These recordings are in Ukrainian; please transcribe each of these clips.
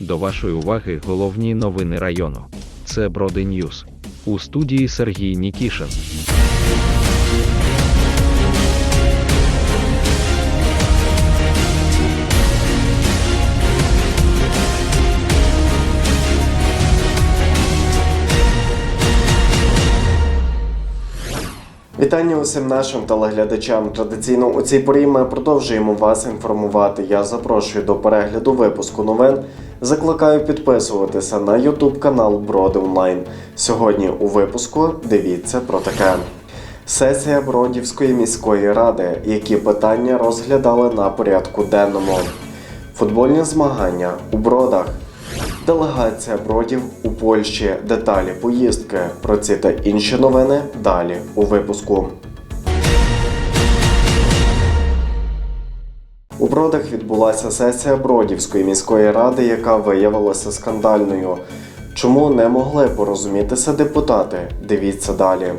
До вашої уваги головні новини району. Це Броди Ньюс. У студії Сергій Нікішин. Вітання усім нашим телеглядачам. Традиційно у цій порі ми продовжуємо вас інформувати. Я запрошую до перегляду випуску новин. Закликаю підписуватися на YouTube канал Броди Онлайн. Сьогодні у випуску дивіться про таке. Сесія Бродівської міської ради. Які питання розглядали на порядку денному? Футбольні змагання у бродах. Делегація бродів у Польщі. Деталі поїздки. Про ці та інші новини далі у випуску. Бродах відбулася сесія Бродівської міської ради, яка виявилася скандальною. Чому не могли порозумітися депутати? Дивіться далі.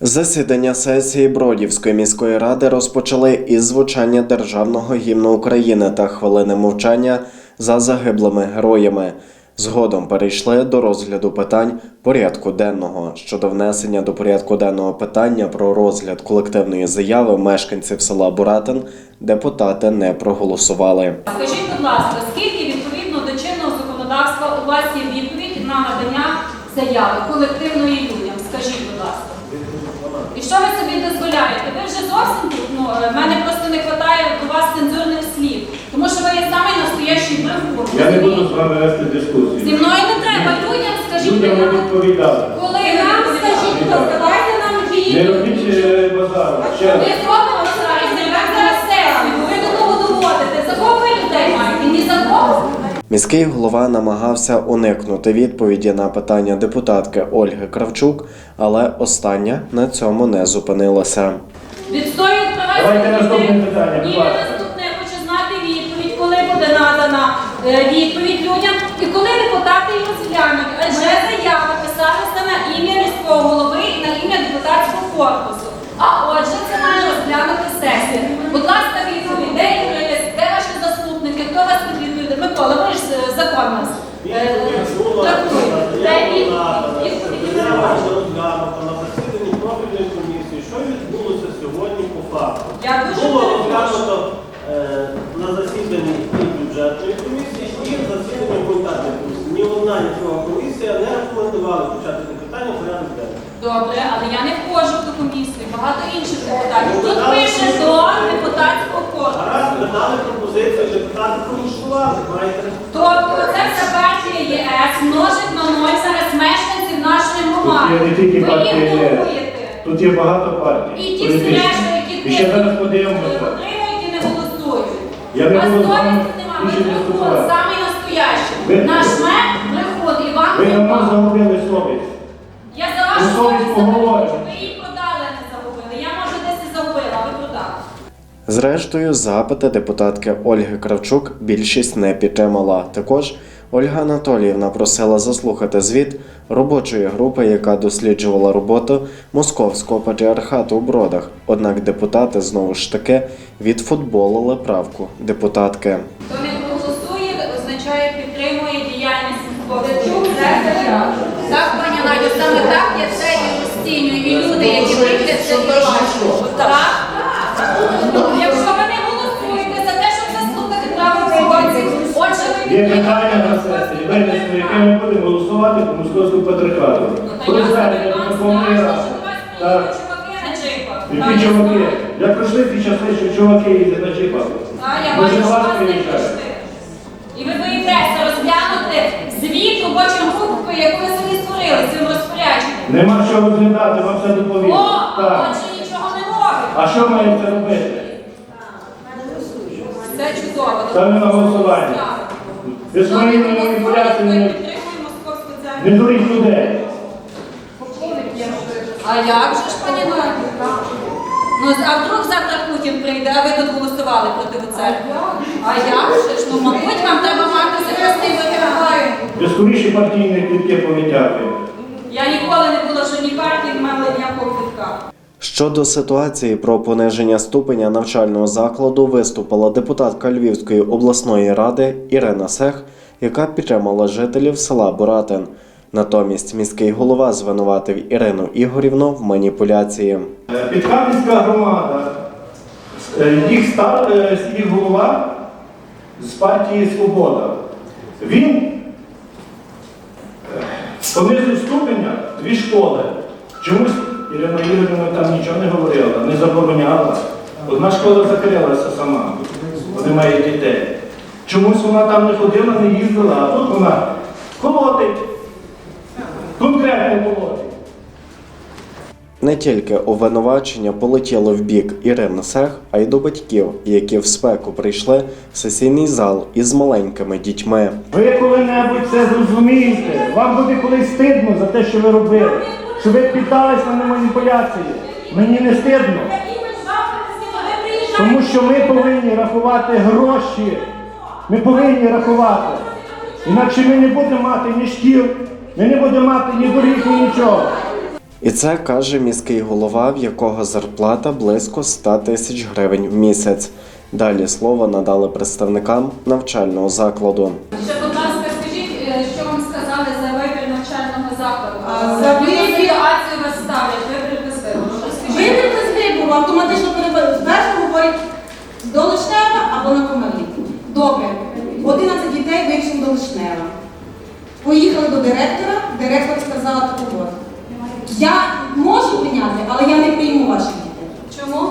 Засідання сесії Бродівської міської ради розпочали із звучання державного гімну України та хвилини мовчання за загиблими героями. Згодом перейшли до розгляду питань порядку денного щодо внесення до порядку денного питання про розгляд колективної заяви мешканців села Буратин депутати не проголосували. Скажіть, будь ласка, скільки відповідно до чинного законодавства у вас є відповідь на надання заяви колективної людям? Скажіть, будь ласка. І що ви собі дозволяєте? Ви вже зовсім тут, ну, е, мене просто не вистачає до вас цензурних тому що ви є самий настоящий брехун. Я не буду з вами вести Зі мною не треба, людям скажіть, Людям ви відповідали. коли нам скажіть, ласка, дайте нам Не відповідь. робіть е, базару. Ще Ви раз. зробимо зараз, не так зараз сесію, ви до того доводите. За кого ви людей маєте? Ні за кого? Міський голова намагався уникнути відповіді на питання депутатки Ольги Кравчук, але остання на цьому не зупинилася. Відстоюють права Давайте своїх наступне людей. питання, будь ласка. наступне я хочу знати відповідь, коли буде надана е, відповідь людям і коли депутати її розглянуть. Адже заява писалася на ім'я міського голови і на ім'я депутатського корпусу. А отже, це має розглянути сесія. Будь ласка, відповідь, де юрист, де ваші заступники, хто вас підвідує? Микола, ви ж е, закон нас е, трактуєте. Де відповідь? Відповіді не Заява можна. розглянута на засіданні профільної комісії. Що відбулося сьогодні по факту? Я дуже Було розглянуто е, на засіданні і бюджетної комісії, і засіданні гуманітарної комісії. Ні друга комісія не рекомендували включати це питання в порядок денний. Добре, але я не входжу в ту комісію, багато інших депутатів. Ну, Тут пише до депутатського корпусу. Гаразд, ви дали пропозицію, депутати проголосували. Маєте Тобто це вся партія ЄС множить на ноль зараз мешканців нашої Тут громади. є не тільки Ви партія ЄС. Тут є багато партій. І ті всі політичних. решта, які І ще зараз подивимося. отримують і не голосують. Я не буду з вами більше дискутувати. самий настоящий. Ви- Наш мер давно впав. загубили совість. Я за вашу Ну, совість совість поговоримо. ви її продали, а не загубили. Я, може, десь і загубила, а ви продали. Зрештою, запити депутатки Ольги Кравчук більшість не підтримала. Також Ольга Анатоліївна просила заслухати звіт робочої групи, яка досліджувала роботу московського патріархату у бродах. Однак депутати знову ж таки відфутболили правку депутатки. Хто не Заява. Так, пані Надю, саме так я це і розцінюю. І люди, які прийдуть, це і бачать. Так? Якщо ви не голосуєте за те, щоб заслухати право проводці, отже, ви Є питання на сесії, винесено, яке ми будемо голосувати по московському патріархату. Та Про я звернення до Верховної Ради. що Так. чуваки Які чуваки? Я пройшли ці часи, що чуваки їздять на чіпах. А, я бачу, що вас не прийшли. І ви боїтеся звіт робочої групи, яку ви собі створили цим розпорядженням. Нема що розглядати, вам все доповім. О, Так. отже нічого не робить. А що маємо це робити? Це чудово. Ставлю на голосування. Так. Ви своїми маніпуляціями той не- підтримує московську церкву. не дуріть людей. А як же ж, пані Надя? Ну, а вдруг завтра Путін прийде, а ви тут голосували проти церкви? А як же ж? Ну, мабуть, вам треба мати захисний виглядає. Ви скоріше партійні квітки полетяти. Я ніколи не була жодній партії, не мала ніякого квитка. Щодо ситуації про пониження ступеня навчального закладу виступила депутатка Львівської обласної ради Ірина Сех, яка підтримала жителів села Буратин. Натомість міський голова звинуватив Ірину Ігорівну в маніпуляції. Е, Підкам'янська громада, е, їх, стар, е, їх голова з партії Свобода. Він понизив ступеня дві школи. Чомусь Ірина Юрівна там нічого не говорила, не забороняла. Одна школа закрилася сама, вони мають дітей. Чомусь вона там не ходила, не їздила, а тут вона колотить, конкретно колотить. Не тільки обвинувачення полетіло в бік Ірини Сех, а й до батьків, які в спеку прийшли в сесійний зал із маленькими дітьми. Ви коли-небудь це зрозумієте. Вам буде колись стидно за те, що ви робили. Що ви піддались на маніпуляції. Мені не стидно. Тому що ми повинні рахувати гроші. Ми повинні рахувати. Інакше ми не будемо мати ні шкіл, ми не будемо мати ні доріг, ні нічого. І це каже міський голова, в якого зарплата близько 100 тисяч гривень в місяць. Далі слово надали представникам навчального закладу. Ще, будь ласка, скажіть, е, що вам сказали за вибір навчального закладу? А, за вибір- ситуацію вас ставлять? Вибір без? Вибір без вибору автоматично переводить. Перше говорить до Лишнева або на комарі. Добре. 11 дітей вийшли до Лишнева. Поїхали до директора, директор сказала таку. Я можу прийняти, але я не прийму ваших дітей. Чому?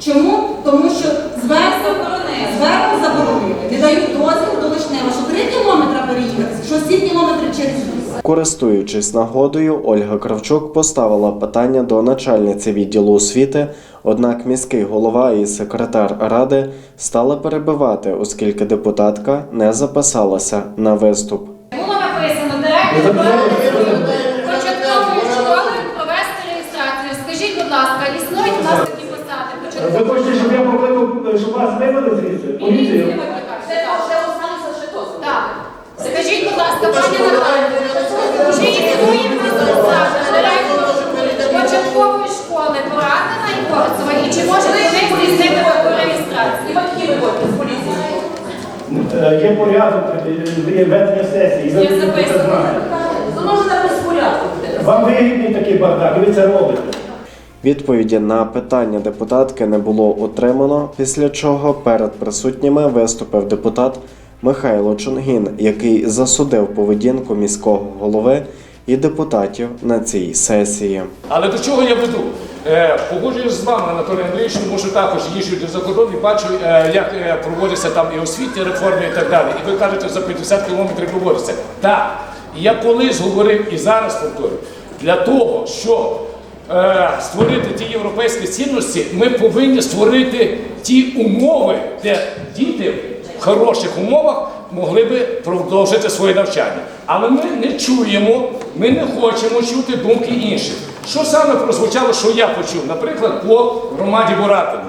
Чому? Тому що зверху Заборонили. зверху заборонили. Не дають дозвіл до Лишнева, що 3 кілометри переїхати, що 7 кілометрів через ліс. Користуючись нагодою, Ольга Кравчук поставила питання до начальниці відділу освіти, однак міський голова і секретар ради стали перебивати, оскільки депутатка не записалася на виступ. Початкової школи провести реєстрацію. Скажіть, будь ласка, існують у нас такі посади Ви початкової хочете, щоб я покликав, щоб вас вивели звідси? Поліцію? Так. Скажіть, будь ласка, пані Наталі, чи існує в нас посада початкової школи Порадина і Корцева, і чи може Є порядок, е, є ведення сесії, ви Я це записую. знаєте. Ну, може. Вам вигідний такий бардак, і ви це робите. Відповіді на питання депутатки не було отримано, після чого перед присутніми виступив депутат Михайло Чунгін, який засудив поведінку міського голови і депутатів на цій сесії. Але до чого я веду? Е, погоджуюсь з вами, Анатолій Андрійович, тому що також їжджу за кордон і бачу, е, як е, проводяться там і освітні реформи і так далі. І ви кажете, за 50 кілометрів проводиться. Так, я колись говорив і зараз повторюю, для того, щоб створити ті європейські цінності, ми повинні створити ті умови, де діти в хороших умовах могли би продовжити своє навчання. Але ми не чуємо, ми не хочемо чути думки інших. Що саме прозвучало, що я почув? Наприклад, по громаді Буратину.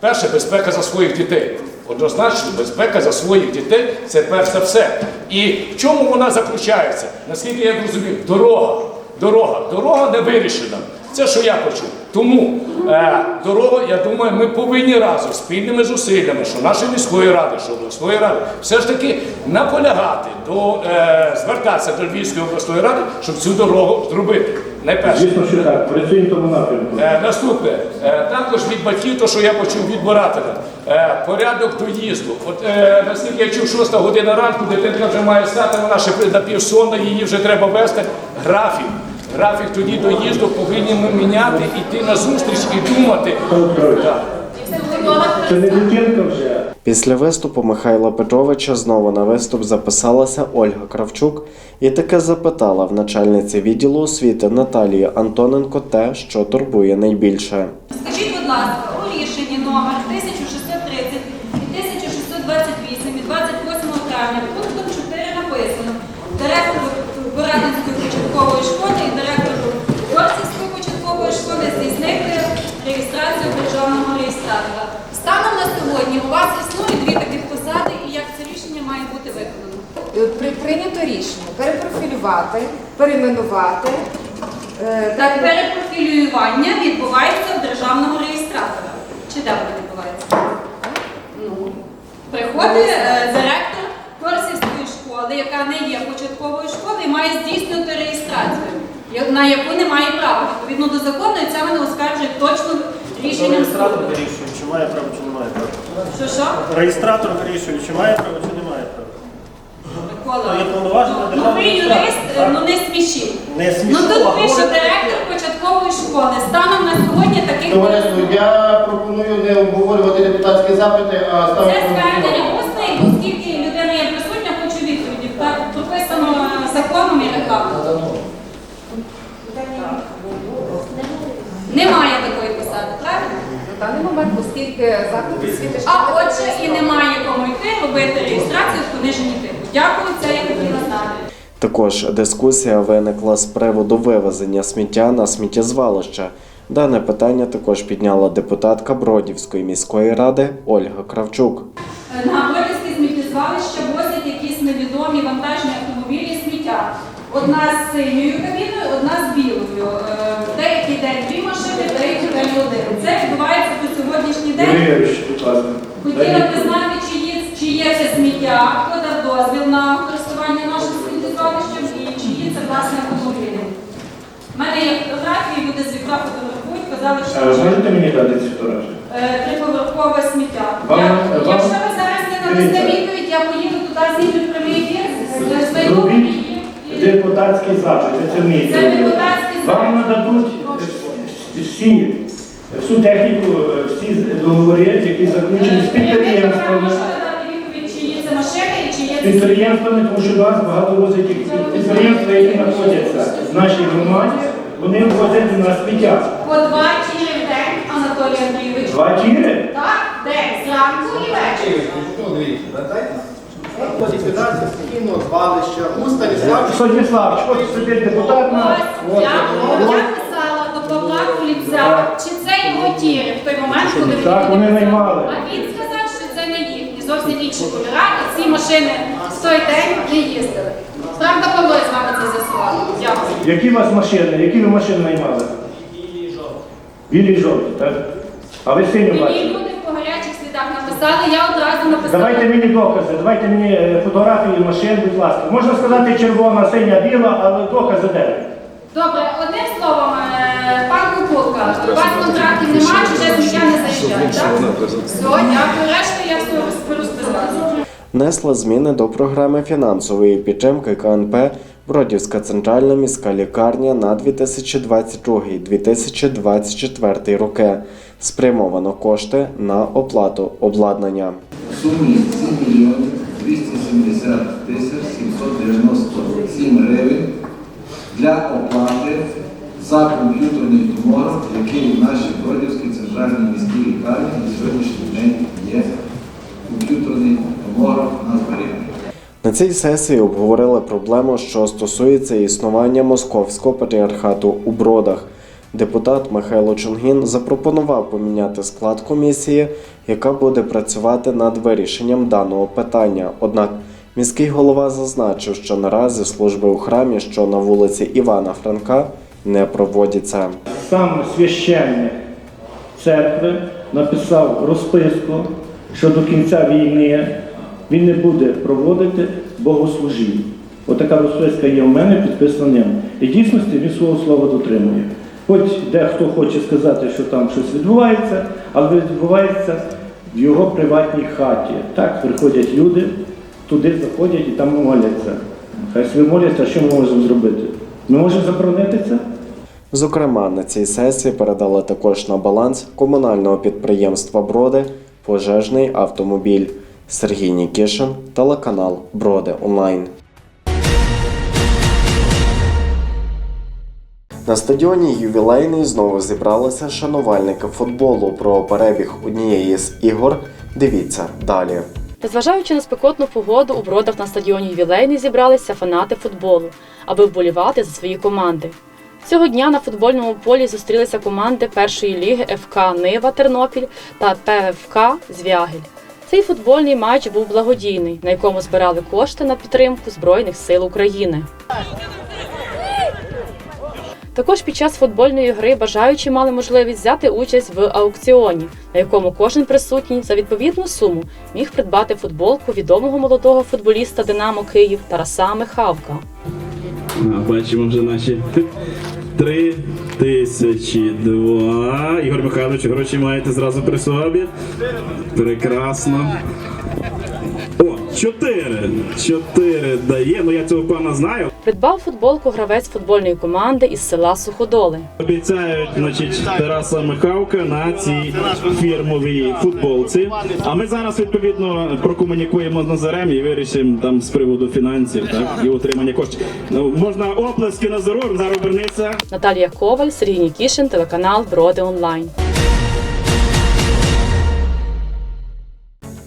Перше, безпека за своїх дітей. Однозначно, безпека за своїх дітей це перш за все. І в чому вона заключається? Наскільки я зрозумів, дорога. Дорога. Дорога не вирішена. Це що я почув. Тому е, дорогу, я думаю, ми повинні разом спільними зусиллями, що нашої міської ради, що обласної ради, все ж таки наполягати до е, звертатися до Львівської обласної ради, щоб цю дорогу зробити. Найперше. Звісно, що так, працюємо тому напрямку. Е, наступне, е, також від батьків, то що я почув від Боратина, е, порядок доїзду. От е, наскільки я чув, 6 година ранку, дитинка вже має стати, вона ще напівсонна, її вже треба вести. Графік. Графік тоді доїзду повинні ми міняти, йти на зустріч і думати. Так. Це не дитинка вже. Після виступу Михайла Петровича знову на виступ записалася Ольга Кравчук і таке запитала в начальниці відділу освіти Наталії Антоненко те, що турбує найбільше. Скажіть, будь ласка, у рішенні номер 1630 і 1628 від 28 травня пунктом 4 написано директору Борадинської початкової школи Е, прийнято рішення перепрофілювати, перейменувати. Е, Та перепрофілювання відбувається в державному реєстратора. Чи де воно відбувається? Ну, Приходить е, директор Корсівської школи, яка не є початковою школою, і має здійснити реєстрацію, на яку не має права. Відповідно до закону, і це вони оскаржує точно рішенням. Реєстратор вирішує, чи має право, чи не має права. Що що? Реєстратор вирішує, чи має право, чи не має. Микола. Є повноваження Ну ви державної юрист, адміністрації, ну не смішіть. Не Ну смішно, тут а пише говорите директор початкової школи. Станом на сьогодні таких Товариство, я пропоную не обговорювати депутатські запити, а Це ставити на звернення голосування. усне, і оскільки людина є присутня, хочу відповіді. Так прописано законом і регламентом. Немає такої посади, правильно? На даний момент, оскільки заклад освіти А отже, і немає кому йти робити реєстрацію в пониженні типу. Дякую, це я хотіла знати. Також дискусія виникла з приводу вивезення сміття на сміттєзвалище. Дане питання також підняла депутатка Бродівської міської ради Ольга Кравчук. На Бродівське сміттєзвалище возять якісь невідомі вантажні автомобілі сміття. Одна з синьою кабіною, одна з білою. Е, Деякий день дві машини, деякий день один. Це відбувається по сьогоднішній день. Хотіла Дайте б знати, чи є, чи є це сміття, хто дозвіл на користування нашим сміттєзвалищем і чи є це власне автомобілі. У мене є фотографії, люди з вікна фотографують, казали, що Е, Можете мені дати ці фотографії? е, триповерхове сміття. Вам- Я- вам- Якщо ви зараз не надасте відповідь, я поїду туди знімлю прямий ефір, Робіть її. і- депутатський запит, це вмієте. Це Вам нададуть е, всі, всю техніку, е, всі договори, які заключені з Е, підприємствами. можу дати відповідь, чи є це машина і чи є З це підприємствами, тому що вас багато возять підприємства, які знаходяться в нашій громаді, вони возять у нас сміття. по два тіри в день, Анатолій Андрійович. Два тіри? Так, день, зранку і ввечері. Ліквідація стихійного звалища, у от собі депутат на. Ось, я, я писала до Павла Куліця, чи це його тіри в той момент, коли він Так, вони наймали. А він сказав, зовсім інші кольора, і ці машини в той день не їздили. Правда, Павло з вами це з'ясував. Дякую. Які у вас машини? Які ви машини наймали? Білі і жовті, так? А ви синю Мені люди по гарячих слідах написали, я одразу написала. Давайте мені докази, давайте мені е, фотографії машин, будь ласка. Можна сказати червона, синя, біла, але докази де? Добре, одним словом, е, пан Кукулка, у вас контрактів немає, чуже сміття не Внесла зміни до програми фінансової підтримки КНП Бродівська центральна міська лікарня на 2022-2024 роки. Спрямовано кошти на оплату обладнання. сумі 7 мільйонів 270 тисяч 797 гривень для оплати за комп'ютерний томограф, який в нашій Бродівській центральній міській лікарні на сьогоднішній день є комп'ютерний томограф на зберігання. На цій сесії обговорили проблему, що стосується існування московського патріархату у бродах. Депутат Михайло Чунгін запропонував поміняти склад комісії, яка буде працювати над вирішенням даного питання. Однак міський голова зазначив, що наразі служби у храмі, що на вулиці Івана Франка, не проводяться. Сам священник церкви написав розписку, що до кінця війни він не буде проводити богослужінь. Отака розписка є в мене, підписана ним. І дійсності він свого слова дотримує. Хоч дехто хоче сказати, що там щось відбувається, але відбувається в його приватній хаті. Так приходять люди, туди заходять і там моляться. Хай собі моляться, що ми можемо зробити? Ми можемо заборонити це? Зокрема, на цій сесії передали також на баланс комунального підприємства Броди пожежний автомобіль. Сергій Нікішин, телеканал Броди Онлайн. На стадіоні ювілейний знову зібралися шанувальники футболу. Про перебіг однієї з ігор. Дивіться далі. Незважаючи на спекотну погоду, у бродах на стадіоні ювілейний зібралися фанати футболу, аби вболівати за свої команди. Цього дня на футбольному полі зустрілися команди першої ліги ФК Нива Тернопіль та ПФК Звягель. Цей футбольний матч був благодійний, на якому збирали кошти на підтримку Збройних сил України. Також під час футбольної гри бажаючі мали можливість взяти участь в аукціоні, на якому кожен присутній за відповідну суму міг придбати футболку відомого молодого футболіста Динамо Київ Тараса Михавка. Бачимо вже наші Три тисячі два. Ігор Михайлович, гроші маєте зразу при собі. Прекрасно. О, чотири. Чотири дає. Ну я цього пана знаю. Придбав футболку гравець футбольної команди із села Суходоли. Обіцяють, значить, Тараса Михавка на цій фірмовій футболці. А ми зараз відповідно прокомунікуємо з Назарем і вирішимо там з приводу фінансів так, і отримання коштів. Ну, можна оплески Назару, зараз вернеться. Наталія Коваль, Сергій Нікішин, телеканал Броди Онлайн.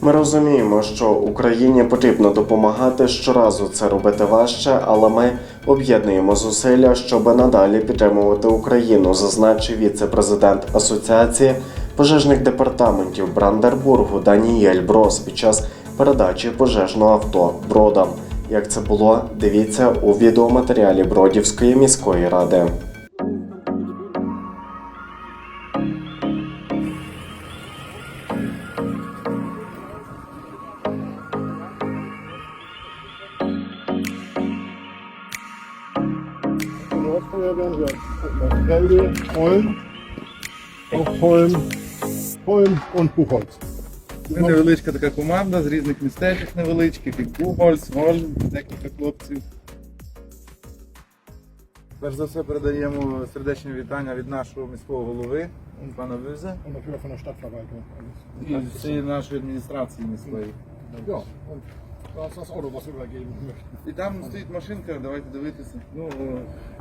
Ми розуміємо, що Україні потрібно допомагати щоразу це робити важче, але ми об'єднуємо зусилля, щоб надалі підтримувати Україну, зазначив віце-президент Асоціації пожежних департаментів Брандербургу Даніель Брос під час передачі пожежного авто бродам. Як це було, дивіться у відеоматеріалі Бродівської міської ради. Gelbe, Holm, auf Holm, Holm und Buchholz. Ми невеличка така команда з різних містечок невеличких, як Бугольц, Гольм, декілька хлопців. Перш за все передаємо сердечні вітання від нашого міського голови, пана Вюзе, Und natürlich von der Stadtverwaltung. і всієї нашої адміністрації міської. Ja, und І там стоїть машинка, давайте дивитися. Ну,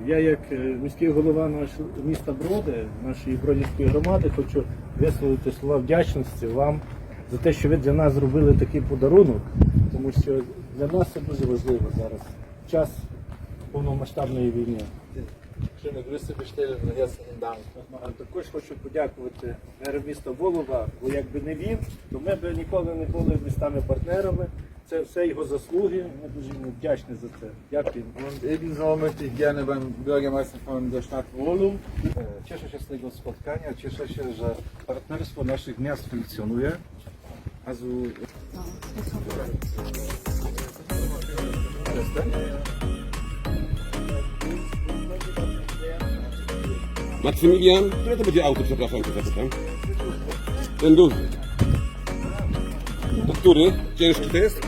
я як е, міський голова нашого міста Броди, нашої Бродівської громади, хочу висловити слова вдячності вам за те, що ви для нас зробили такий подарунок, тому що для нас це дуже важливо зараз. Час повномасштабної війни. А також хочу подякувати меру міста Волова, бо якби не він, то ми б ніколи не були містами партнерами. Це все його заслуги. Ми дуже йому вдячні за це. Дякую. Und ebenso möchte ich gerne beim Bürgermeister von der Stadt Wolum Cieszę się z tego spotkania, cieszę się, że partnerstwo naszych miast funkcjonuje. also Maksymilian, które to będzie auto, przepraszam cię zapytam? Ten duży. Który? Ciężki to jest?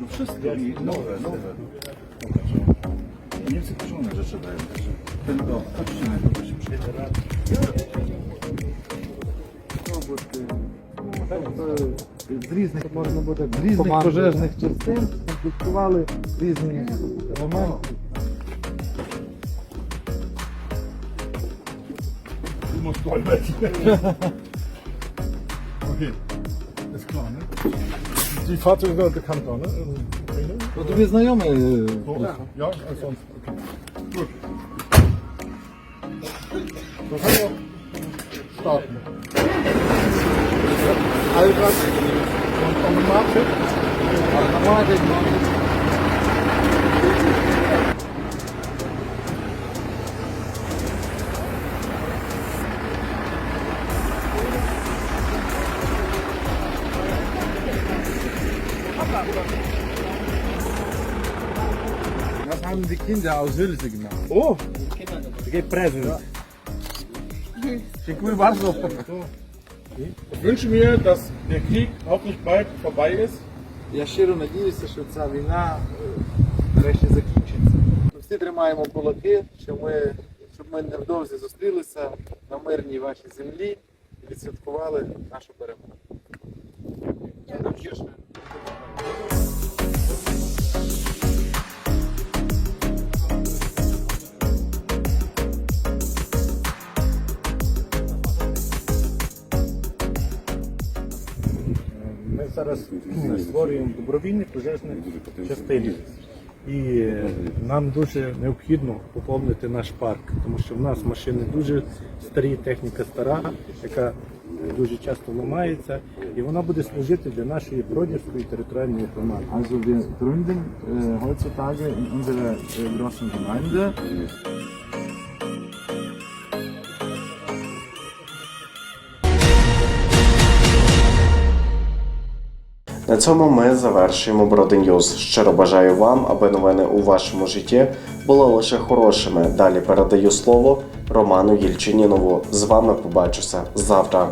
No wszystko i nowe, nowe. Niemcy koszone rzeczy dają. Tylko chodźcie na to, się przyjedzie. No, bo. No, tak, з різних можна буде з різних пожежних частин конфліктували різні елементи. Okay, ist klar, ne? Die Fahrzeuge sind bekannt, ne? Ukraine? Ну тобі знайомий ja, als sonst. Haben die Kinder aus Hülse gemacht. О! Такий презент. Dziękuję bardzo. Ich wünsche mir, dass der Krieg hoffentlich bald vorbei ist. Я щиро надіюся, що ця війна е, нарешті закінчиться. Ми всі тримаємо кулаки, що ми, щоб ми невдовзі зустрілися на мирній вашій землі і відсвяткували нашу перемогу. Ми зараз створюємо добровільні пожежні частини. І е, нам дуже необхідно поповнити наш парк, тому що в нас машини дуже старі, техніка стара, яка дуже часто ламається, і вона буде служити для нашої бродівської територіальної громади. Also wir gründen äh, heutzutage in На цьому ми завершуємо Броди Ньюз. Щиро бажаю вам, аби новини у вашому житті були лише хорошими. Далі передаю слово Роману Єльчинінову. З вами побачуся завтра.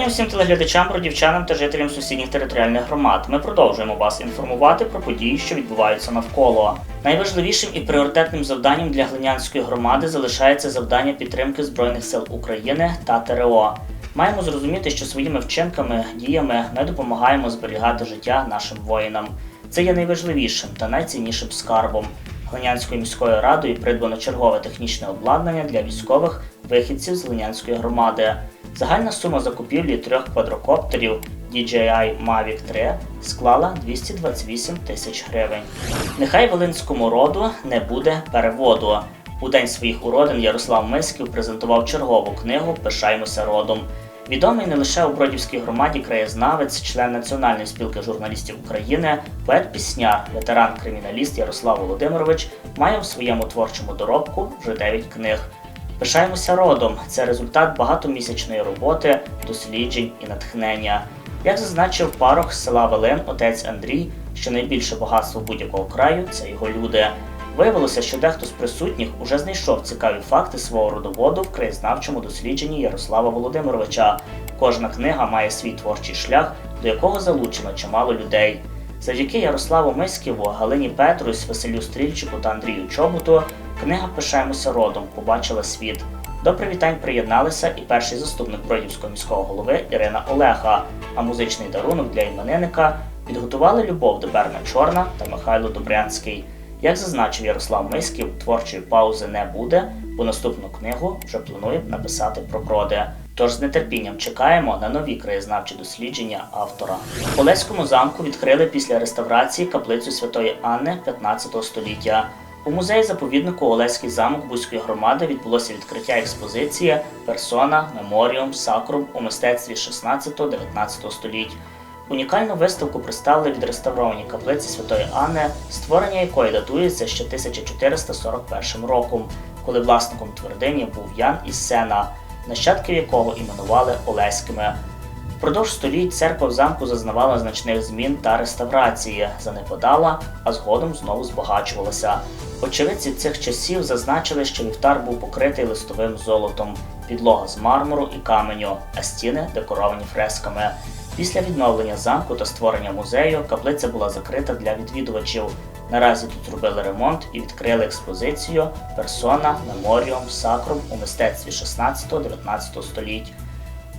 Вітання усім телеглядачам, бродівчанам та жителям сусідніх територіальних громад. Ми продовжуємо вас інформувати про події, що відбуваються навколо. Найважливішим і пріоритетним завданням для глинянської громади залишається завдання підтримки Збройних сил України та ТРО. Маємо зрозуміти, що своїми вчинками, діями ми допомагаємо зберігати життя нашим воїнам. Це є найважливішим та найціннішим скарбом. Глинянською міською радою придбано чергове технічне обладнання для військових вихідців з Глинянської громади. Загальна сума закупівлі трьох квадрокоптерів DJI Mavic 3 склала 228 тисяч гривень. Нехай Волинському роду не буде переводу. У день своїх уродин Ярослав Мисків презентував чергову книгу Пишаймося родом. Відомий не лише у Бродівській громаді краєзнавець, член Національної спілки журналістів України, поет-пісняр, ветеран-криміналіст Ярослав Володимирович має у своєму творчому доробку вже 9 книг. Пишаємося родом. Це результат багатомісячної роботи, досліджень і натхнення. Як зазначив парох з села Велин, отець Андрій, що найбільше багатство будь-якого краю це його люди. Виявилося, що дехто з присутніх уже знайшов цікаві факти свого родоводу в краєзнавчому дослідженні Ярослава Володимировича. Кожна книга має свій творчий шлях, до якого залучено чимало людей. Завдяки Ярославу Миськіву, Галині Петрусь, Василю Стрільчику та Андрію Чоботу книга Пишаємося родом побачила світ. До привітань приєдналися і перший заступник Бродівського міського голови Ірина Олега, а музичний дарунок для іменинника підготували Любов Доберна Чорна та Михайло Добрянський. Як зазначив Ярослав Миськів, творчої паузи не буде, бо наступну книгу вже планує написати про броди. Тож з нетерпінням чекаємо на нові краєзнавчі дослідження автора. В Олеському замку відкрили після реставрації каплицю Святої Анни 15 століття. У музеї заповіднику Олеський замок Бузької громади відбулося відкриття експозиції Персона, Меморіум, Сакрум у мистецтві 16-19 століть. Унікальну виставку представили відреставровані каплиці Святої Анни, створення якої датується ще 1441 роком, коли власником твердині був Ян із Сена, нащадків якого іменували Олеськими. Впродовж століть церква в замку зазнавала значних змін та реставрації, занепадала, а згодом знову збагачувалася. Очевидці цих часів зазначили, що вівтар був покритий листовим золотом, підлога з мармуру і каменю, а стіни декоровані фресками. Після відновлення замку та створення музею каплиця була закрита для відвідувачів. Наразі тут зробили ремонт і відкрили експозицію Персона, Меморіум, Сакрум у мистецтві 16-19 століть.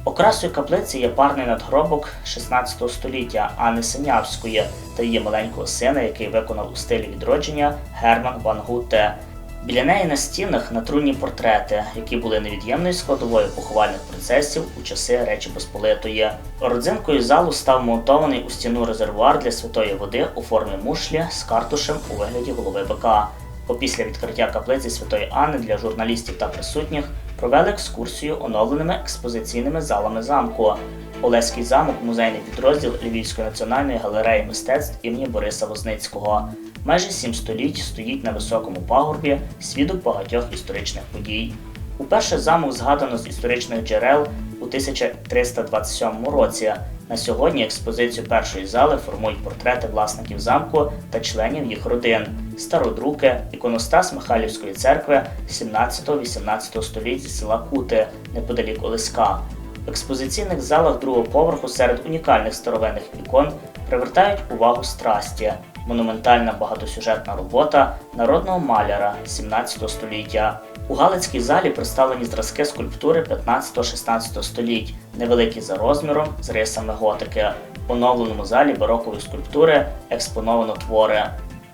Окрасою каплиці є парний надгробок 16 століття Анни Синявської та її маленького сина, який виконав у стилі відродження Герман Ван Гуте. Біля неї на стінах натрунні портрети, які були невід'ємною складовою поховальних процесів у часи Речі Посполитої. Родзинкою залу став монтований у стіну резервуар для святої води у формі мушлі з картушем у вигляді голови бика. Опісля відкриття каплиці Святої Анни для журналістів та присутніх провели екскурсію оновленими експозиційними залами замку. Олеський замок музейний підрозділ Львівської національної галереї мистецтв імені Бориса Возницького. Майже сім століть стоїть на високому пагорбі свідок багатьох історичних подій. Уперше замок згадано з історичних джерел у 1327 році. На сьогодні експозицію першої зали формують портрети власників замку та членів їх родин, стародруки, іконостас Михайлівської церкви 17-18 століть села Кути неподалік Олеська. В експозиційних залах другого поверху серед унікальних старовинних ікон привертають увагу страсті, монументальна багатосюжетна робота народного маляра 17 століття. У Галицькій залі представлені зразки скульптури 15-16 століть, невеликі за розміром, з рисами готики. У оновленому залі барокової скульптури експоновано твори.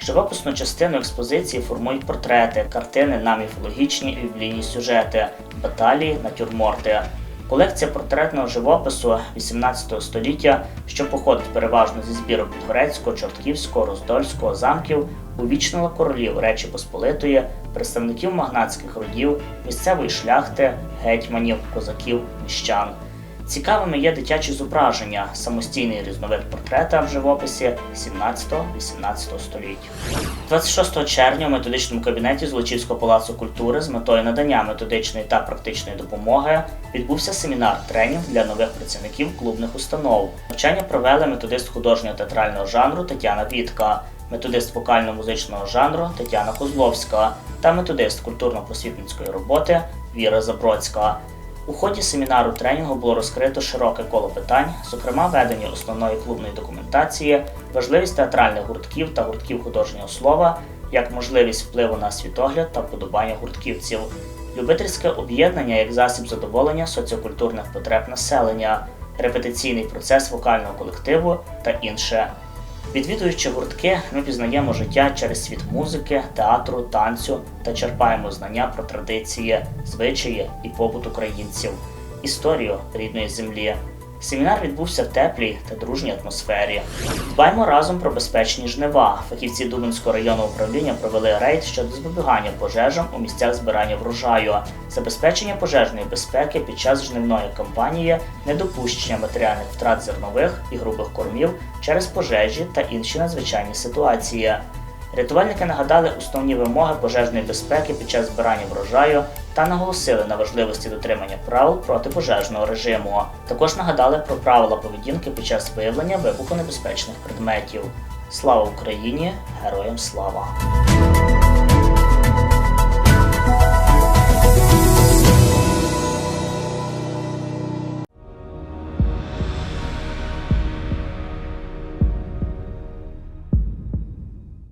Живописну частину експозиції формують портрети, картини на міфологічні і біблійні сюжети, баталії, натюрморти. Колекція портретного живопису 18 століття, що походить переважно зі збірок Підгорецького, Чортківського, Роздольського замків, увічнила королів Речі Посполитої, представників магнатських родів, місцевої шляхти, гетьманів, козаків, міщан. Цікавими є дитячі зображення, самостійний різновид портрета в живописі 17-18 століть. 26 червня у методичному кабінеті Золочівського палацу культури з метою надання методичної та практичної допомоги відбувся семінар тренінг для нових працівників клубних установ. Навчання провели методист художнього театрального жанру Тетяна Вітка, методист вокально-музичного жанру Тетяна Козловська та методист культурно-просвітницької роботи Віра Забродська. У ході семінару тренінгу було розкрито широке коло питань, зокрема ведення основної клубної документації, важливість театральних гуртків та гуртків художнього слова, як можливість впливу на світогляд та вподобання гуртківців, любительське об'єднання як засіб задоволення соціокультурних потреб населення, репетиційний процес вокального колективу та інше. Відвідуючи гуртки, ми пізнаємо життя через світ музики, театру, танцю та черпаємо знання про традиції, звичаї і побут українців, історію рідної землі. Семінар відбувся в теплій та дружній атмосфері. Дбаймо разом про безпечні жнива. Фахівці Дубинського районного управління провели рейд щодо запобігання пожежам у місцях збирання врожаю, забезпечення пожежної безпеки під час жнивної кампанії, недопущення матеріальних втрат зернових і грубих кормів через пожежі та інші надзвичайні ситуації. Рятувальники нагадали основні вимоги пожежної безпеки під час збирання врожаю та наголосили на важливості дотримання правил протипожежного режиму. Також нагадали про правила поведінки під час виявлення вибухонебезпечних предметів. Слава Україні! Героям слава!